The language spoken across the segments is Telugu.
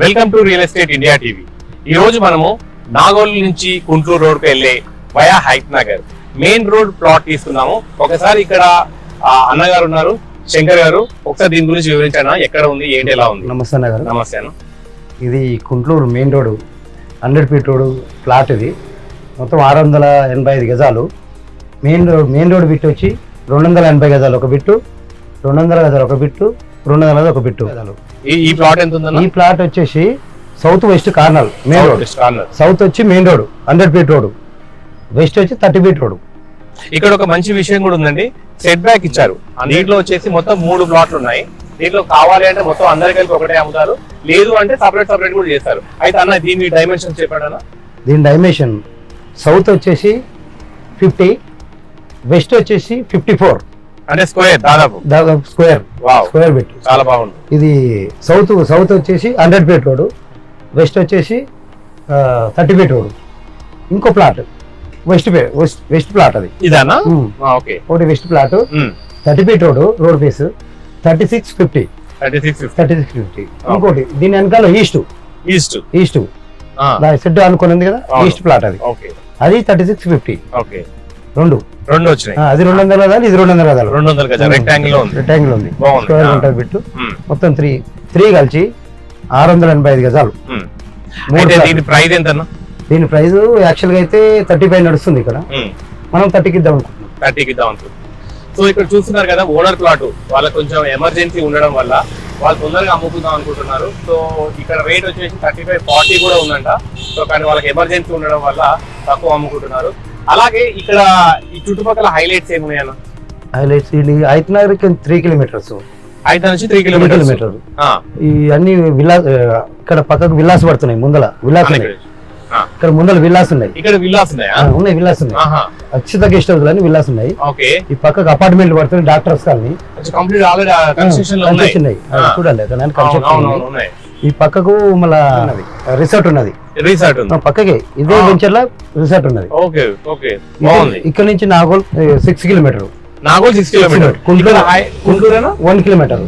Welcome to real estate India TV. ఈ రోజు మనము నాగోల్ నుంచి గుంటూరు రోడ్కు వెళ్ళే via Hayath Nagar. Main road plot తీసుకున్నాము. ఒకసారి ఇక్కడ అన్నగారు ఉన్నారు శంకర్ గారు. ఒకసారి దీని గురించి వివరించానా? ఎక్కడ ఉంది? ఏంటి? ఎలా ఉంది? నమస్తే అన్న గారు. నమస్తే అన్న. ఇది Kuntloor main road hundred feet road plot ఇది. మొత్తం ఆరు వందల ఎనభై ఐదు గజాలు. Main road main road bit వచ్చి రెండు వందల ఎనభై గజాలు ఒక బిట్టు రెండు వందల గజాలు ఒక బిట్టు రెండు వందల ఒక బిట్టు. ఈ ప్లాట్ ఎంత ఈ ప్లాట్ వచ్చేసి south west corner main road. Corner. South వచ్చి main road hundred feet road. West వచ్చి థర్టీ ఫీట్ రోడ్. ఇక్కడ ఒక మంచి విషయం కూడా ఉందండి. సెట్ బ్యాక్ ఇచ్చారు. దీంట్లో వచ్చేసి మొత్తం మూడు ప్లాట్లు ఉన్నాయి. దీంట్లో కావాలి అంటే మొత్తం అందరి కలిపి ఒకటే అమ్ముతారు. లేదు అంటే సపరేట్ సపరేట్ కూడా చేస్తారు. అయితే అన్న దీని డైమెన్షన్ చెప్పాడు అన్న. దీని డైమెన్షన్ సౌత్ వచ్చేసి ఫిఫ్టీ వెస్ట్ వచ్చేసి ఫిఫ్టీ ఫోర్. అంటే స్క్వేర్ దాదాపు. స్క్వేర్ వావ్ స్క్వేర్ బిట్ చాలా బాగుంది. ఇది సౌత్ సౌత్ వచ్చేసి హండ్రెడ్ ఫీట్ రోడ్ వెస్ట్ వచ్చేసి థర్టీ ఫీట్ రోడ్ ఇంకో plot west west west plot అది. ఇదానా? ఉమ్. ఓకే ఒకటి west plot thirty feet road road face thirty six fifty thirty six fifty thirty six fifty ఇంకోటి దీని వెనకాల ఈస్ట్ ఈస్ట్ ఈస్ట్ సెట్ అనుకుని ఉంది కదా. ఈస్ట్ ప్లాట్ అది. ఓకే అది థర్టీ సిక్స్ ఫిఫ్టీ ఓకే రెండు. రెండు వచ్చినాయి. అది రెండు వందల గదాలు ఇది రెండు వందల గదాలు రెండు వందల రెక్టాంగిల్లో ఉంది. రెక్టాంగిల్ ఉంది. స్క్వేర్. ఉంటుంది బిట్టు. మొత్తం త్రీ త్రీ కలిసి ఆరు వందల ఎనభై ఐదు గజాలు. దీని ప్రైస్ ఎంత దీని ప్రైస్ యాక్చువల్గా అయితే థర్టీ ఫైవ్ నడుస్తుంది ఇక్కడ. మనం థర్టీకి ఇద్దాం అనుకుంటున్నాం. థర్టీకి ఇద్దాం అనుకుంటున్నాం. సో ఇక్కడ చూస్తున్నారు కదా ఓనర్ ప్లాట్. వాళ్ళకి కొంచెం ఎమర్జెన్సీ ఉండడం వల్ల వాళ్ళు తొందరగా అమ్ముకుందాం అనుకుంటున్నారు. సో ఇక్కడ రేట్ వచ్చేసి థర్టీ ఫైవ్ ఫార్టీ కూడా ఉందంట. సో కానీ వాళ్ళకి ఎమర్జెన్సీ ఉండడం వల్ల తక్కువ అమ్ముకుంటున్నారు. అలాగే ఇక్కడ ఈ చుట్టుపక్కల హైలైట్స్ ఏమి ఉన్నాయన్న హైలైట్స్ ఇది ఐతనగర్ త్రీ కిలోమీటర్స్ ఐదు నుంచి త్రీ కిలోమీటర్ ఈ అన్ని విల్లాస్ ఇక్కడ పక్కకు విల్లాస్ పడుతున్నాయి ముందల విల్లాస్ ఉన్నాయి. ఇక్కడ. ముందల విల్లాస్ ఉన్నాయి. ఇక్కడ విల్లాస్ ఉన్నాయా? ఉన్నాయి విల్లాస్ ఉన్నాయి. ఆహా. అచ్యుత గెస్ట్ హౌస్ అని విల్లాస్ ఉన్నాయి. ఓకే. ఈ పక్కకు అపార్ట్మెంట్ పడుతున్నాయి డాక్టర్స్ కాలనీ. కంప్లీట్ ఆల్రెడీ కన్స్ట్రక్షన్లో ఉన్నాయి. చూడండి ఈ పక్కకు మళ్ళా రిసార్ట్ ఉన్నది. రీసార్ట్ పక్కకే. ఇదే. వెంచర్లో రిసార్ట్ ఉన్నది. Okay okay. బాగుంది. ఇక్కడ నుంచి Nagole six kilometre Nagole six kilometre Guntur గుంటూరేనా one kilometre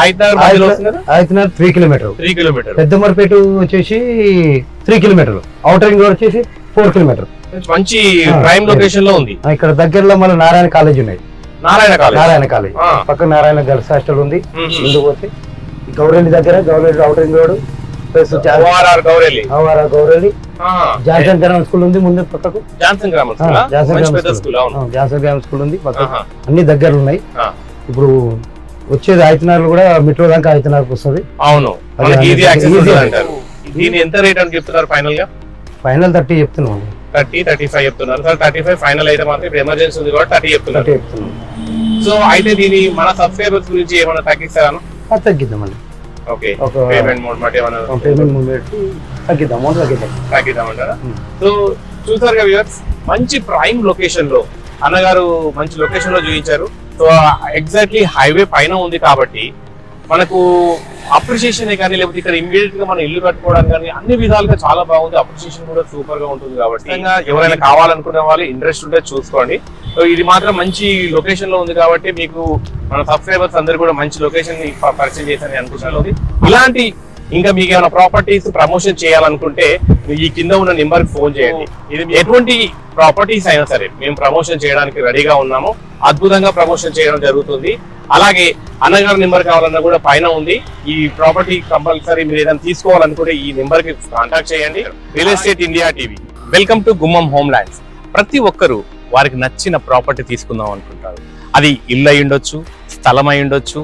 Aitanagar three kilometre three kilometre Peddamarapeta వచ్చేసి three kilometre outer ring road వచ్చేసి ఫోర్ కిలోమీటర్ మంచి ప్రైమ్. లొకేషన్లో ఉంది. ఇక్కడ దగ్గరలో మన నారాయణ కాలేజ్ ఉన్నాయి. నారాయణ కాలేజ్ నారాయణ కాలేజ్ ఆ. పక్కన నారాయణ గర్ల్స్ హాస్టల్ ఉంది. ముందుకు పోతే గౌరెల్లి దగ్గర Gowrelli ring road plus Gowrelli. Johnson grammar school ఉంది ముందు పక్కకు. Johnson school? జాన్సన్ పెద్ద స్కూల్. ఉంది పక్కకు. అన్ని దగ్గర ఉన్నాయి ఇప్పుడు వచ్చేది ఐతనార్లు కూడా మెట్రో దాకా ఐతనార్కి వస్తుంది. అవును. దీని ఎంత రేట్ అని చెప్తున్నారు ఫైనల్గా? ఫైనల్ థర్టీ చెప్తున్నాం. థర్టీ థర్టీ ఫైవ్ చెప్తున్నారు. సార్ థర్టీ ఫైవ్ ఫైనల్ అయితే మాత్రం ఇప్పుడు ఎమర్జెన్సీ ఉంది కాబట్టి థర్టీ చెప్తున్నారు. సో అయితే దీని మన సబ్స్క్రైబర్స్ గురించి ఏమైనా తగ్గిస్తారా? అది తగ్గిద్దామండి ఓకే. ఒక- పేమెంట్ మోడ్ మాట ఏమైనా పేమెంట్ తగ్గిద్దాం అమౌంట్ తగ్గిద్దాం. తగ్గిద్దామంటారా Hmm. సో చూసారు కదా వ్యూవర్స్ మంచి ప్రైమ్ లొకేషన్లో అన్నగారు మంచి లొకేషన్లో చూపించారు. సో ఎగ్జాక్ట్లీ హైవే పైన ఉంది కాబట్టి మనకు అప్రిషియేషన్ కానీ లేకపోతే ఇక్కడ ఇమీడియట్గా మనం ఇల్లు కట్టుకోవడం కానీ అన్ని విధాలుగా చాలా బాగుంది. అప్రిషియేషన్ కూడా సూపర్గా ఉంటుంది కాబట్టి ఎవరైనా కావాలనుకునే వాళ్ళు ఇంట్రెస్ట్ ఉంటే చూసుకోండి. సో ఇది మాత్రం మంచి లొకేషన్లో ఉంది కాబట్టి మీకు మన సబ్స్క్రైబర్స్ అందరు కూడా మంచి లొకేషన్ పరిచయం చేశారని అనుకుంటున్నాను. ఇలాంటి ఇంకా మీకు ఏమైనా ప్రాపర్టీస్ ప్రమోషన్ చేయాలనుకుంటే ఈ కింద ఉన్న నెంబర్కి ఫోన్ చేయండి. ఇది ఎటువంటి ప్రాపర్టీస్ అయినా సరే మేము ప్రమోషన్ చేయడానికి రెడీగా ఉన్నాము. అద్భుతంగా ప్రమోషన్ చేయడం జరుగుతుంది. అలాగే అన్నగారి నెంబర్ కావాలన్నా కూడా పైన ఉంది. ఈ ప్రాపర్టీ కంపల్సరీ మీరు ఏదైనా తీసుకోవాలనుకుంటే ఈ నెంబర్కి కాంటాక్ట్ చేయండి. Real estate India TV welcome to Gummam home lands ప్రతి ఒక్కరూ వారికి నచ్చిన ప్రాపర్టీ తీసుకుందాం అనుకుంటారు. అది ఇల్లు అయి ఉండొచ్చు స్థలం అయి ఉండొచ్చు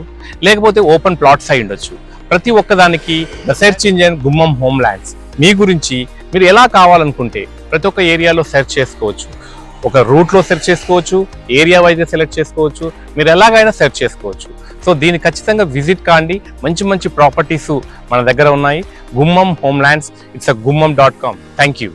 లేకపోతే ఓపెన్ ప్లాట్స్ అయి ఉండొచ్చు. ప్రతి ఒక్కదానికి the search engine Gummam home lands మీ గురించి మీరు ఎలా కావాలనుకుంటే ప్రతి ఒక్క ఏరియాలో సెర్చ్ చేసుకోవచ్చు. ఒక రూట్లో సెర్చ్ చేసుకోవచ్చు ఏరియా వైజ్ సెలెక్ట్ చేసుకోవచ్చు మీరు ఎలాగైనా సెర్చ్ చేసుకోవచ్చు. సో దీన్ని ఖచ్చితంగా విజిట్ కాండి. మంచి మంచి ప్రాపర్టీస్ మన దగ్గర ఉన్నాయి. గుమ్మం హోమ్ ల్యాండ్స్ ఇట్స్ అ గుమ్మం డాట్ కామ్. Thank you